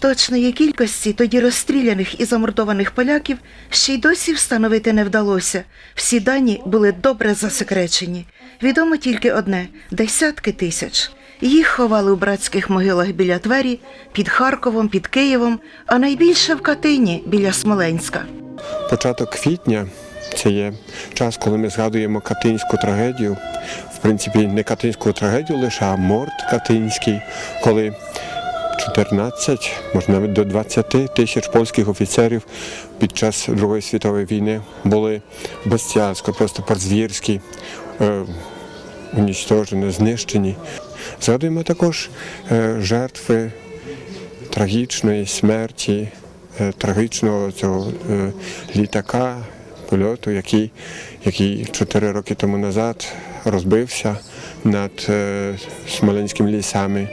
Точної кількості тоді розстріляних і замордованих поляків ще й досі встановити не вдалося. Всі дані були добре засекречені. Відомо тільки одне десятки тисяч. Їх ховали у братських могилах біля Твері, під Харковом, під Києвом, а найбільше в Катині біля Смоленська. Початок квітня це є час, коли ми згадуємо катинську трагедію. В принципі, не катинську трагедію лише, а морд катинський, коли 14, може навіть до 20 тисяч польських офіцерів під час Другої світової війни були безцяльсько, просто по-звірськи е, унічтожені, знищені. Згадуємо також е, жертви трагічної смерті, е, трагічного цього е, літака, польоту, який, який 4 роки тому назад розбився над Смоленськими лісами.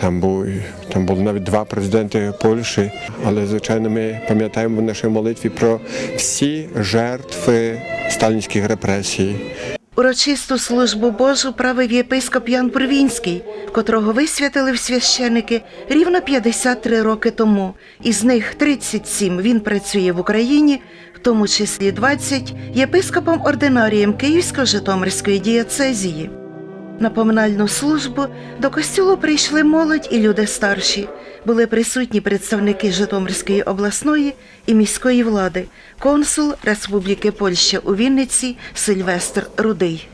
Там, був, там були навіть два президенти Польщі, але звичайно ми пам'ятаємо в нашій молитві про всі жертви сталінських репресій. Урочисту службу Божу правив єпископ Ян Бурвінський, котрого висвятили в священики рівно 53 роки тому. Із них 37 він працює в Україні, в тому числі 20 єпископом ординарієм Київсько-Житомирської дієцезії. На поминальну службу до костюлу прийшли молодь і люди старші. Були присутні представники Житомирської обласної і міської влади, консул Республіки Польща у Вінниці Сильвестр Рудий.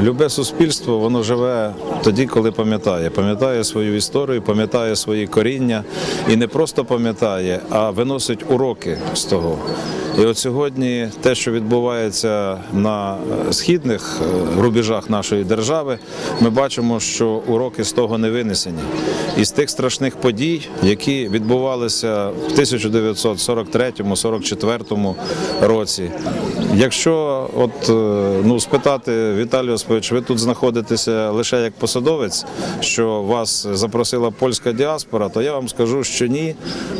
Любе суспільство воно живе тоді, коли пам'ятає. Пам'ятає свою історію, пам'ятає свої коріння і не просто пам'ятає, а виносить уроки з того. І от сьогодні те, що відбувається на е, східних е, рубежах нашої держави, ми бачимо, що уроки з того не винесені. І з тих страшних подій, які відбувалися в 1943-44 році. Якщо от е, ну спитати Оспович, ви тут знаходитеся лише як посадовець, що вас запросила польська діаспора, то я вам скажу, що ні,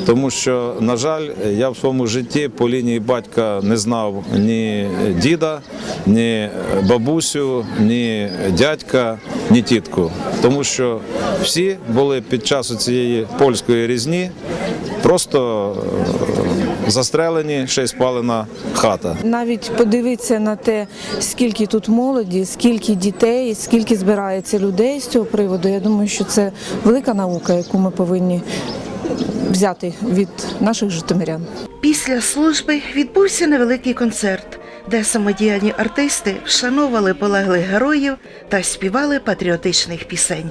тому що на жаль, я в своєму житті по лінії батька не знав ні діда, ні бабусю, ні дядька, ні тітку, тому що всі були під час цієї польської різні просто е, застрелені, ще й спалена хата. Навіть подивитися на те, скільки тут молоді, скільки дітей, скільки збирається людей з цього приводу. Я думаю, що це велика наука, яку ми повинні взяти від наших житомирян. Після служби відбувся невеликий концерт, де самодіяльні артисти вшановували полеглих героїв та співали патріотичних пісень.